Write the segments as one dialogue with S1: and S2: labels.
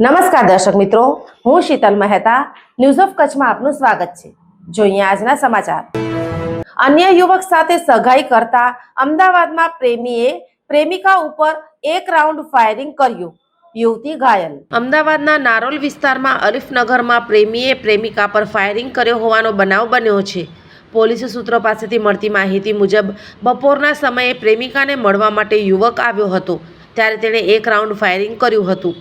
S1: નમસ્કાર દર્શક મિત્રો, હું શીતલ મહેતા ન્યૂઝ ઓફ કચ્છમાં આપનું સ્વાગત છે. જોઈએ આજના સમાચાર. અન્ય યુવક સાથે સગાઈ કરતા અમદાવાદમાં પ્રેમીએ પ્રેમિકા ઉપર એક રાઉન્ડ ફાયરિંગ કર્યું. યુવતી ઘાયલ. અમદાવાદના નારોલ વિસ્તારમાં અલીફનગરમાં પ્રેમીએ પ્રેમિકા પર ફાયરિંગ કર્યો હોવાનો બનાવ બન્યો છે. પોલીસ સૂત્રો પાસેથી મળતી માહિતી મુજબ, બપોરના સમયે પ્રેમિકાને મળવા માટે યુવક આવ્યો હતો. ત્યારે તેણે એક રાઉન્ડ ફાયરિંગ કર્યું હતું.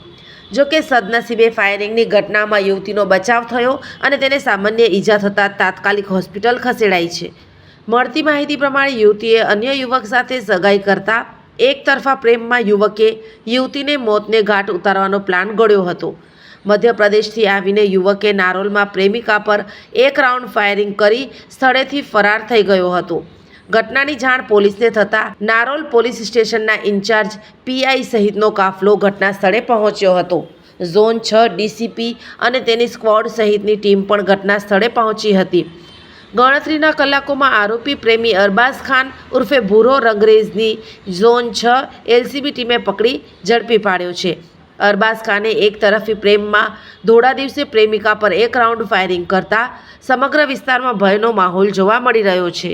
S1: જો કે સદનસીબે ફાયરિંગની ઘટનામાં યુવતીનો બચાવ થયો અને તેને સામાન્ય ઈજા થતાં તાત્કાલિક હોસ્પિટલ ખસેડાઈ છે. મળતી માહિતી પ્રમાણે યુવતીએ અન્ય યુવક સાથે સગાઈ કરતા એક તરફા પ્રેમમાં યુવકે યુવતીને મોતને ઘાટ ઉતારવાનો પ્લાન ઘડ્યો હતો. મધ્યપ્રદેશથી આવીને યુવકે નારોલમાં પ્રેમિકા પર એક રાઉન્ડ ફાયરિંગ કરી સ્થળેથી ફરાર થઈ ગયો હતો. ઘટનાની જાણ પોલીસને થતાં નારોલ પોલીસ સ્ટેશનના ઇન્ચાર્જ પીઆઈ સહિતનો કાફલો ઘટના સ્થળે પહોંચ્યો હતો. ઝોન છ ડીસીપી અને તેની સ્ક્વોડ સહિતની ટીમ પણ ઘટના સ્થળે પહોંચી હતી. ગણતરીના કલાકોમાં આરોપી પ્રેમી અરબાઝ ખાન ઉર્ફે ભૂરો રંગરેઝની ઝોન છ એલસીબી ટીમે પકડી ઝડપી પાડ્યો છે. અરબાઝ ખાને એક તરફી પ્રેમમાં ધોળા દિવસે પ્રેમિકા પર એક રાઉન્ડ ફાયરિંગ કરતા સમગ્ર વિસ્તારમાં ભયનો માહોલ જોવા મળી રહ્યો છે.